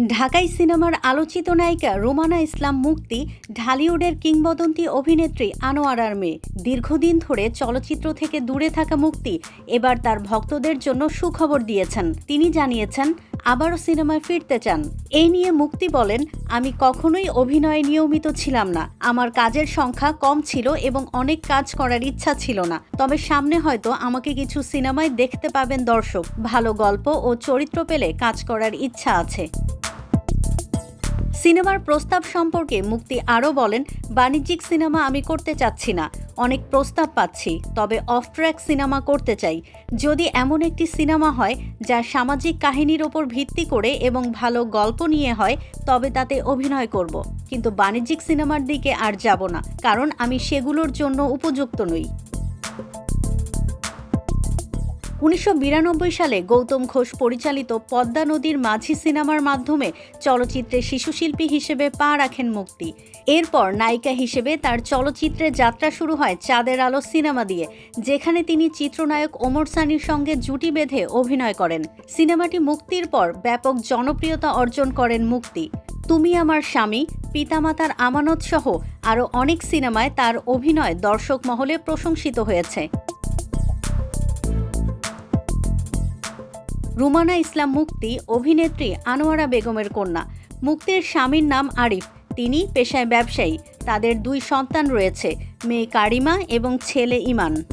ঢাকাই সিনেমার আলোচিত নায়িকা রোমানা ইসলাম মুক্তি, ঢালিউডের কিংবদন্তি অভিনেত্রী আনোয়ারার মেয়ে। দীর্ঘদিন ধরে চলচ্চিত্র থেকে দূরে থাকা মুক্তি এবার তার ভক্তদের জন্য সুখবর দিয়েছেন। তিনি জানিয়েছেন, আবারও সিনেমায় ফিরতে চান। এই নিয়ে মুক্তি বলেন, আমি কখনোই অভিনয়ে নিয়মিত ছিলাম না। আমার কাজের সংখ্যা কম ছিল এবং অনেক কাজ করার ইচ্ছা ছিল না। তবে সামনে হয়তো আমাকে কিছু সিনেমায় দেখতে পাবেন দর্শক। ভালো গল্প ও চরিত্র পেলে কাজ করার ইচ্ছা আছে। সিনেমার প্রস্তাব সম্পর্কে মুক্তি আরও বলেন, বাণিজ্যিক সিনেমা আমি করতে চাচ্ছি না, অনেক প্রস্তাব পাচ্ছি, তবে অফ ট্র্যাক সিনেমা করতে চাই। যদি এমন একটি সিনেমা হয়, যা সামাজিক কাহিনীর ওপর ভিত্তি করে এবং ভালো গল্প নিয়ে হয়, তবে তাতে অভিনয় করব। কিন্তু বাণিজ্যিক সিনেমার দিকে আর যাব না, কারণ আমি সেগুলোর জন্য উপযুক্ত নই। উনিশশো বিরানব্বই সালে গৌতম ঘোষ পরিচালিত পদ্মা নদীর মাঝি সিনেমার মাধ্যমে চলচ্চিত্রে শিশুশিল্পী হিসেবে পা রাখেন মুক্তি। এরপর নায়িকা হিসেবে তার চলচ্চিত্রে যাত্রা শুরু হয় চাঁদের আলো সিনেমা দিয়ে, যেখানে তিনি চিত্রনায়ক ওমর সানির সঙ্গে জুটি বেঁধে অভিনয় করেন। সিনেমাটি মুক্তির পর ব্যাপক জনপ্রিয়তা অর্জন করেন মুক্তি। তুমি আমার স্বামী, পিতামাতার আমানত সহ আরও অনেক সিনেমায় তার অভিনয় দর্শক মহলে প্রশংসিত হয়েছে। রুমানা ইসলাম মুক্তি, অভিনেত্রী আনোয়ারা বেগমের কন্যা। মুক্তির স্বামীর নাম আরিফ। তিনি পেশায় ব্যবসায়ী। তাদের দুই সন্তান রয়েছে, মেয়ে কারিমা এবং ছেলে ইমান।